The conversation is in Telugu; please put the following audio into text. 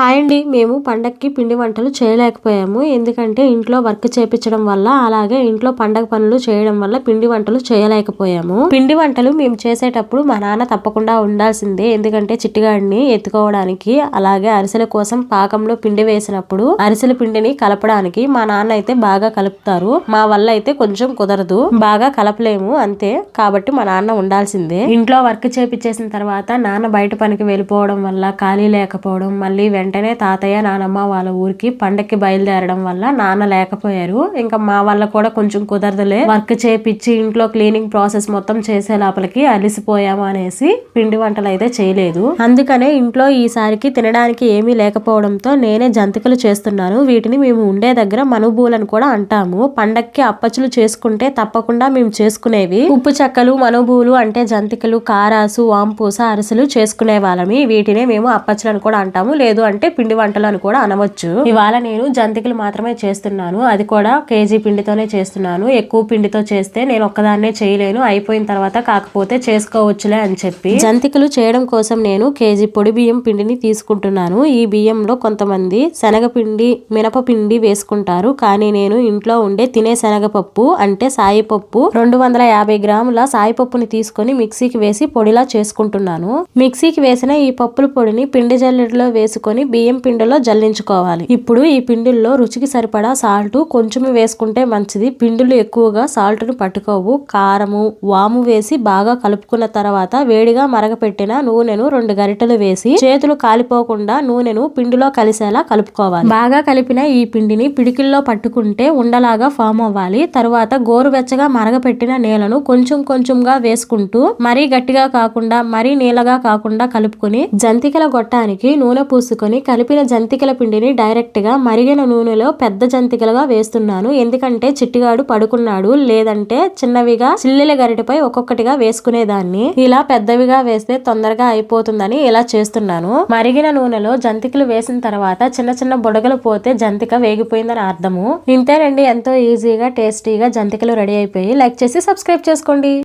హాయ్ అండి. మేము పండక్కి పిండి వంటలు చేయలేకపోయాము. ఎందుకంటే ఇంట్లో వర్క్ చేపించడం వల్ల అలాగే ఇంట్లో పండగ పనులు చేయడం వల్ల పిండి వంటలు చేయలేకపోయాము. పిండి వంటలు మేము చేసేటప్పుడు మా నాన్న తప్పకుండా ఉండాల్సిందే. ఎందుకంటే చిట్టిగాడిని ఎత్తుకోవడానికి అలాగే అరిసెల కోసం పాకంలో పిండి వేసినప్పుడు అరిసెల పిండిని కలపడానికి మా నాన్న అయితే బాగా కలుపుతారు. మా వల్ల అయితే కొంచెం కుదరదు. బాగా కలపలేము అంతే. కాబట్టి మా నాన్న ఉండాల్సిందే. ఇంట్లో వర్క్ చేపించేసిన తర్వాత నాన్న బయట పనికి వెళ్ళిపోవడం వల్ల ఖాళీ లేకపోవడం మళ్ళీ వెంట వెంటనే తాతయ్య నానమ్మ వాళ్ళ ఊరికి పండక్కి బయలుదేరడం వల్ల నాన్న లేకపోయారు. ఇంకా మా వాళ్ళ కూడా కొంచెం కుదరదులే. వర్క్ చేపించి ఇంట్లో క్లీనింగ్ ప్రాసెస్ మొత్తం చేసే లోపలికి అలిసిపోయాము అనేసి పిండి వంటలు అయితే చేయలేదు. అందుకనే ఇంట్లో ఈసారికి తినడానికి ఏమీ లేకపోవడంతో నేనే జంతికలు చేస్తున్నాను. వీటిని మేము ఉండే దగ్గర మనుబూలని కూడా అంటాము. పండక్కి అప్పచ్చులు చేసుకుంటే తప్పకుండా మేము చేసుకునేవి. ఉప్పు చెక్కలు మనుబూలు అంటే జంతికలు కారాసు వాంపూస అరిసెలు చేసుకునే వాళ్ళమి వీటినే మేము అప్పచ్చులను కూడా అంటాము. లేదు అంటే పిండి వంటలు అని కూడా అనవచ్చు. ఇవాళ నేను జంతికలు మాత్రమే చేస్తున్నాను. అది కూడా కేజీ పిండితోనే చేస్తున్నాను. ఎక్కువ పిండితో చేస్తే నేను ఒక్కదాన్నే చేయలేను. అయిపోయిన తర్వాత కాకపోతే చేసుకోవచ్చులే అని చెప్పి. జంతికలు చేయడం కోసం నేను కేజీ పొడి బియ్యం పిండిని తీసుకుంటున్నాను. ఈ బియ్యంలో కొంతమంది శనగపిండి మినపపిండి వేసుకుంటారు. కానీ నేను ఇంట్లో ఉండే తినే శనగపప్పు అంటే సాయిపప్పు రెండు వందల యాభై గ్రాముల సాయిపప్పుని తీసుకొని మిక్సీకి వేసి పొడిలా చేసుకుంటున్నాను. మిక్సీకి వేసిన ఈ పప్పుల పొడిని పిండి జల్లెడలో వేసుకొని బియ్యం పిండిలో జల్లించుకోవాలి. ఇప్పుడు ఈ పిండిల్లో రుచికి సరిపడా సాల్ట్ కొంచెం వేసుకుంటే మంచిది. పిండిలు ఎక్కువగా సాల్ట్ను పట్టుకోవు. కారము వాము వేసి బాగా కలుపుకున్న తర్వాత వేడిగా మరగపెట్టిన నూనెను రెండు గరిటెలు వేసి చేతులు కాలిపోకుండా నూనెను పిండిలో కలిసేలా కలుపుకోవాలి. బాగా కలిపిన ఈ పిండిని పిడికిల్లో పట్టుకుంటే ఉండలాగా ఫామ్ అవ్వాలి. తరువాత గోరువెచ్చగా మరగపెట్టిన నేలను కొంచెం కొంచెంగా వేసుకుంటూ మరీ గట్టిగా కాకుండా మరీ నీళ్ళగా కాకుండా కలుపుకొని జంతికల గొట్టానికి నూనె పూసుకొని కలిపిన జంతికల పిండిని డైరెక్ట్గా మరిగిన నూనెలో పెద్ద జంతికలుగా వేస్తున్నాను. ఎందుకంటే చిట్టిగాడు పడుకున్నాడు. లేదంటే చిన్నవిగా చిల్లెల గరిటపై ఒక్కొక్కటిగా వేసుకునేదాన్ని. ఇలా పెద్దవిగా వేస్తే తొందరగా అయిపోతుందని ఇలా చేస్తున్నాను. మరిగిన నూనెలో జంతికలు వేసిన తర్వాత చిన్న చిన్న బుడగలు పోతే జంతిక వేగిపోయిందని అర్థము. ఇంతేనండి ఎంతో ఈజీగా టేస్టీగా జంతికలు రెడీ అయిపోయి లైక్ చేసి సబ్స్క్రైబ్ చేసుకోండి.